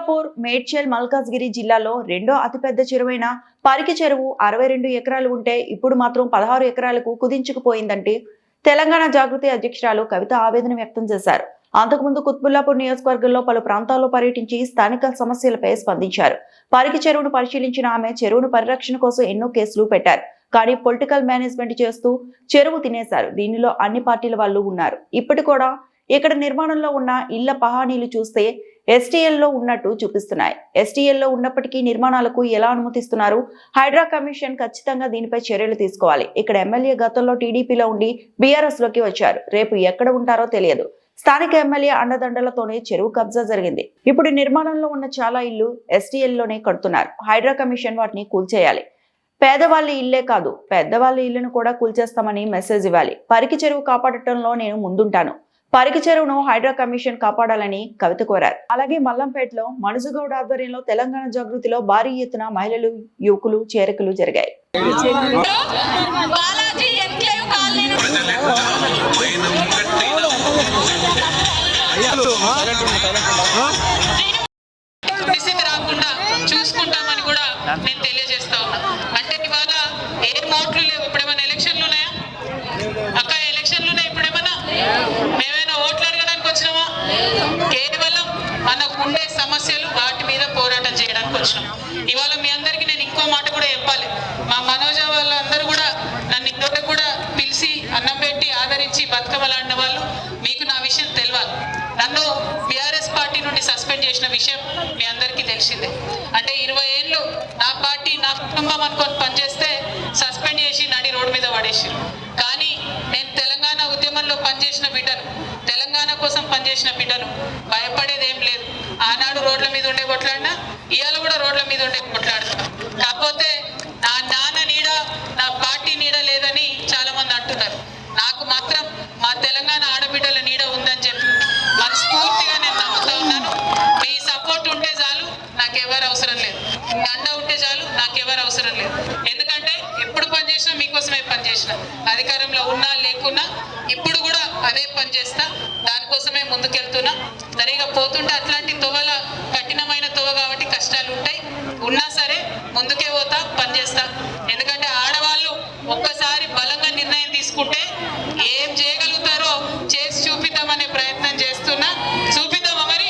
కుత్బుల్లాపూర్ మేడ్చల్ మల్కాజ్గిరి జిల్లాలో రెండో అతిపెద్ద చెరువైన పరికి చెరువు అరవై రెండు ఎకరాలు ఉంటే ఇప్పుడు మాత్రం పదహారు ఎకరాలకు కుదించుకుపోయిందంటే తెలంగాణ జాగృతి అధ్యక్షురాలు కవిత ఆవేదన వ్యక్తం చేశారు. అంతకుముందు కుత్బుల్లాపూర్ నియోజకవర్గంలో పలు ప్రాంతాల్లో పర్యటించి స్థానిక సమస్యలపై స్పందించారు. పారికి చెరువును పరిశీలించిన ఆమె చెరువును పరిరక్షణ కోసం ఎన్నో కేసులు పెట్టారు. కానీ పొలిటికల్ మేనేజ్మెంట్ చేస్తూ చెరువు తినేశారు. దీనిలో అన్ని పార్టీల వాళ్ళు ఉన్నారు. ఇప్పటి కూడా ఇక్కడ నిర్మాణంలో ఉన్న ఇళ్ళ పహానీలు చూస్తే ఎస్టీఎల్లో ఉన్నట్టు చూపిస్తున్నాయి. ఎస్టీఎల్లో ఉన్నప్పటికీ నిర్మాణాలకు ఎలా అనుమతిస్తున్నారు? హైడ్రా కమిషన్ ఖచ్చితంగా దీనిపై చర్యలు తీసుకోవాలి. ఇక్కడ ఎమ్మెల్యే గతంలో టీడీపీలో ఉండి బీఆర్ఎస్లోకి వచ్చారు. రేపు ఎక్కడ ఉంటారో తెలియదు. స్థానిక ఎమ్మెల్యే అండదండలతోనే చెరువు కబ్జా జరిగింది. ఇప్పుడు నిర్మాణంలో ఉన్న చాలా ఇల్లు ఎస్టీఎల్లోనే కడుతున్నారు. హైడ్రా కమిషన్ వాటిని కూల్చేయాలి. పేదవాళ్ళ ఇల్లే కాదు. పెద్దవాళ్ళ ఇల్లును కూడా కూల్చేస్తామని మెసేజ్ ఇవ్వాలి. పరికి చెరువు కాపాడటంలో నేను ముందుంటాను. పరికి చెరువును హైడ్రా కమిషన్ కాపాడాలని కవిత కోరారు. అలాగే మల్లంపేటలో మనుజుగౌడ్ ఆధ్వర్యంలో తెలంగాణ జాగృతిలో భారీ ఎత్తున మహిళలు యువకులు చేరికలు జరిగాయి ఎన్క్లేవ్ కాలనీ డిసిక్ రాకుండా చూసుకుంటామని కూడా నేను తెలియజేస్తా ఉన్నా అంటే ఇవాళ ఏ మోట్లు లేవు ఇప్పుడేమైనా ఎలక్షన్లు ఉన్నాయా అక్క ఎలక్షన్లు ఉన్నాయి ఇప్పుడేమన్నా మేమైనా ఓట్లు అడగడానికి వచ్చినామా కేవలం మనకు ఉండే సమస్యలు వాటి మీద పోరాటం చేయడానికి వచ్చినాం ఇవాళ మీ అందరికీ నేను ఇంకో మాట కూడా చెప్పాలి మా మనోజ వాళ్ళందరూ కూడా నన్ను ఇంకోటి కూడా పిలిచి అన్నం పెట్టి ఆదరించి బతుకమలాడిన వాళ్ళు మీకు నా విషయం తెలియాలి నన్ను బీఆర్ఎస్ పార్టీ నుండి చేసిన విషయం మీ అందరికీ తెలిసిందే. అంటే ఇరవై ఏళ్ళు నా పార్టీ నా కుటుంబం అనుకొని పనిచేస్తే సస్పెండ్ చేసి నడి రోడ్డు మీద పడేసారు కానీ నేను తెలంగాణ ఉద్యమంలో పనిచేసిన బిడ్డను తెలంగాణ కోసం పనిచేసిన బిడ్డను భయపడేది ఏం లేదు. ఆనాడు రోడ్ల మీద ఉండే కొట్లాడినా ఇవాళ కూడా రోడ్ల మీద ఉండే కొట్లాడుతున్నాం. కాకపోతే నా నా పార్టీ నీడ లేదని చాలా మంది అంటున్నారు నాకు మాత్రం మా తెలంగాణ ఆడబిడ్డల నీడ ఉందని చెప్పి మనస్ఫూర్తిగా నేను నమ్ముతా ఉన్నాను మీ సపోర్ట్ ఉంటే చాలు నాకెవరు అవసరం లేదు. మీ అండ ఉంటే చాలు నాకెవరు అవసరం లేదు. ఎందుకంటే ఎప్పుడు పనిచేసినా మీకోసమే పనిచేసిన అధికారంలో ఉన్నా లేకున్నా ఇప్పుడు కూడా అదే పని చేస్తా దానికోసమే ముందుకెళ్తున్నా. సరిగా పోతుంటే అట్లాంటి తొవల కఠినమైన తొవ కాబట్టి కష్టాలు ఉంటాయి ఉన్నా సరే ముందుకే పోతా పని చేస్తా. ఎందుకంటే ఆడవాళ్ళు ఒక్కసారి బలంగా నిర్ణయం తీసుకుంటే ఏం చేయగలుగుతారో చేసి చూపిద్దామనే ప్రయత్నం చేస్తున్నా చూపిద్దామా మరి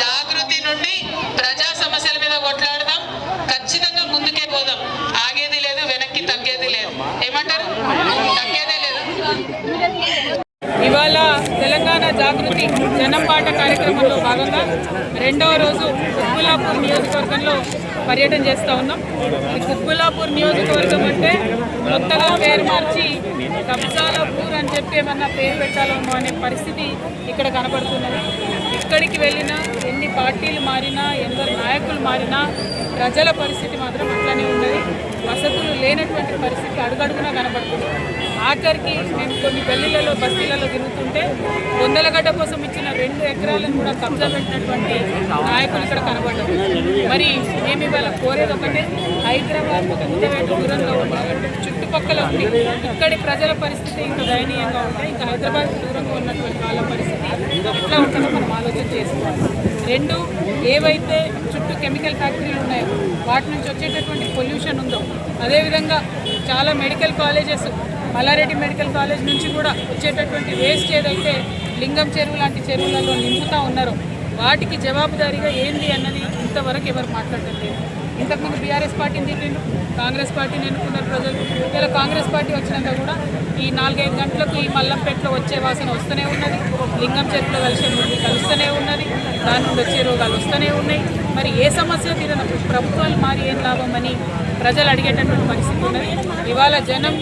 జాగృతి నుండి ప్రజా సమస్యల మీద కొట్లాడదాం ఖచ్చితంగా ముందుకే పోదాం ఆగేది లేదు వెనక్కి తగ్గేది లేదు ఏమంటారు తగ్గేదే లేదు ఇవాళ తెలంగాణ జాగృతి జనం పాట కార్యక్రమంలో భాగంగా రెండవ రోజు కుక్కులాపూర్ నియోజకవర్గంలో పర్యటన చేస్తూ ఉన్నాం. కుక్కులాపూర్ నియోజకవర్గం అంటే కొత్తగా పేరు మార్చి కబ్జాలపూర్ అని చెప్పి ఏమన్నా పేరు పెట్టాలేమో అనే పరిస్థితి ఇక్కడ కనబడుతున్నది ఇక్కడికి వెళ్ళినా ఎన్ని పార్టీలు మారినా ఎందరు నాయకులు మారినా ప్రజల పరిస్థితి మాత్రం అట్లనే ఉన్నది. వసతులు లేనటువంటి పరిస్థితి అడుగడుగునా కనబడుతుంది. ఆఖరికి నేను కొన్ని గల్లీలలో బస్తీలలో తిరుగుతుంటే వందలగడ్డ కోసం ఇచ్చిన రెండు ఎకరాలను కూడా కబ్జా పెట్టినటువంటి నాయకులు ఇక్కడ కనబడ్డారు. మరి మేము ఇవాళ కోరేది ఒకటే? హైదరాబాద్ దూరంగా ఉన్న చుట్టుపక్కల ఉంది ఇక్కడి ప్రజల పరిస్థితి ఇంకా దయనీయంగా ఉంటాయి ఇంకా హైదరాబాద్ దూరంగా ఉన్నటువంటి వాళ్ళ పరిస్థితి ఎట్లా ఉంటుందో మనం ఆలోచన చేసుకోవాలి. రెండు ఏవైతే కెమికల్ ఫ్యాక్టరీలు ఉన్నాయో. వాటి నుంచి వచ్చేటటువంటి పొల్యూషన్ ఉందో. అదేవిధంగా చాలా medical colleges Mallareddy medical college నుంచి కూడా వచ్చేటటువంటి వేస్ట్ ఏదైతే లింగం చెరువు లాంటి చెరువులలో నింపుతా ఉన్నారో వాటికి జవాబుదారీగా ఏంది అన్నది ఇంతవరకు ఎవరు మాట్లాడటం లేదు. ఇంతకుముందు బీఆర్ఎస్ పార్టీని తిట్టిండు కాంగ్రెస్ పార్టీని ఎన్నుకున్నారు ప్రజలు? ఇలా కాంగ్రెస్ పార్టీ వచ్చినాక కూడా ఈ నాలుగైదు గంటలకు ఈ మల్లంపేటలో వచ్చే వాసన వస్తూనే ఉన్నది. లింగం చెరువులో కలిసే ముందు కలుస్తూనే ఉన్నది. దాని నుండి వచ్చే రోగాలు వస్తూనే ఉన్నాయి. మరి ఏ సమస్య తీరన ప్రభుత్వాలు మారి ఏం లాభం అని ప్రజలు అడిగేటటువంటి పరిస్థితి ఉన్నది. ఇవాళ జనం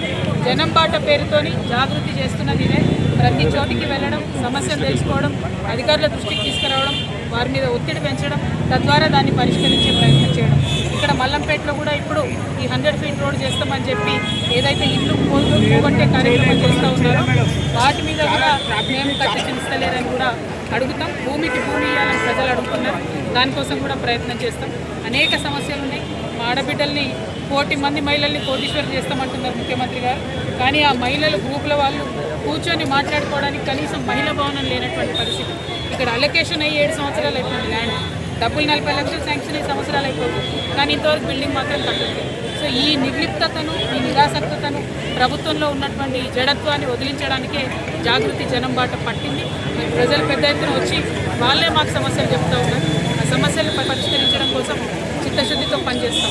జనం బాట పేరుతోని జాగృతి చేస్తున్నది ఇదే. ప్రతి చోటికి వెళ్ళడం సమస్యలు తెలుసుకోవడం అధికారుల దృష్టికి తీసుకురావడం వారి మీద ఒత్తిడి పెంచడం తద్వారా దాన్ని పరిష్కరించే ప్రయత్నం చేయడం. ఇక్కడ మల్లంపేటలో కూడా ఇప్పుడు ఈ హండ్రెడ్ ఫీట్ రోడ్ చేస్తామని చెప్పి ఏదైతే ఇల్లు పోగొట్టే కార్యక్రమం చేస్తూ ఉన్నారో వాటి మీద కూడా మేము కట్టించలేరని కూడా అడుగుతాం. భూమికి భూమి ఇవ్వాలని ప్రజలు అడుగుతున్నారు. దానికోసం కూడా ప్రయత్నం చేస్తాం. అనేక సమస్యలు ఉన్నాయి. మా ఆడబిడ్డల్ని కోటి మంది మహిళల్ని కోటీశ్వరం చేస్తామంటున్నారు ముఖ్యమంత్రి గారు. కానీ ఆ మహిళలు గ్రూపుల వాళ్ళు కూర్చొని మాట్లాడుకోవడానికి కనీసం మహిళా భవనం లేనటువంటి పరిస్థితి. ఇక్కడ అలొకేషన్ అయ్యి ఏడు సంవత్సరాలు అయిపోయింది ల్యాండ్. డబ్బులు నలభై లక్షలు శాంక్షన్ అయ్యి సంవత్సరాలు అయిపోతుంది కానీ ఇంతవరకు బిల్డింగ్ మాత్రం కట్టలేదు సో ఈ నిర్లిప్తను ఈ నిరాసక్తను ప్రభుత్వంలో ఉన్నటువంటి జడత్వాన్ని వదిలించడానికే జాగృతి జనం బాట పట్టింది. ప్రజలు పెద్ద ఎత్తున వచ్చి వాళ్ళే మాకు సమస్యలు చెప్తా ఉన్నారు. ఆ సమస్యలు పరిష్కరించడం కోసం చిత్తశుద్ధితో పనిచేస్తాం.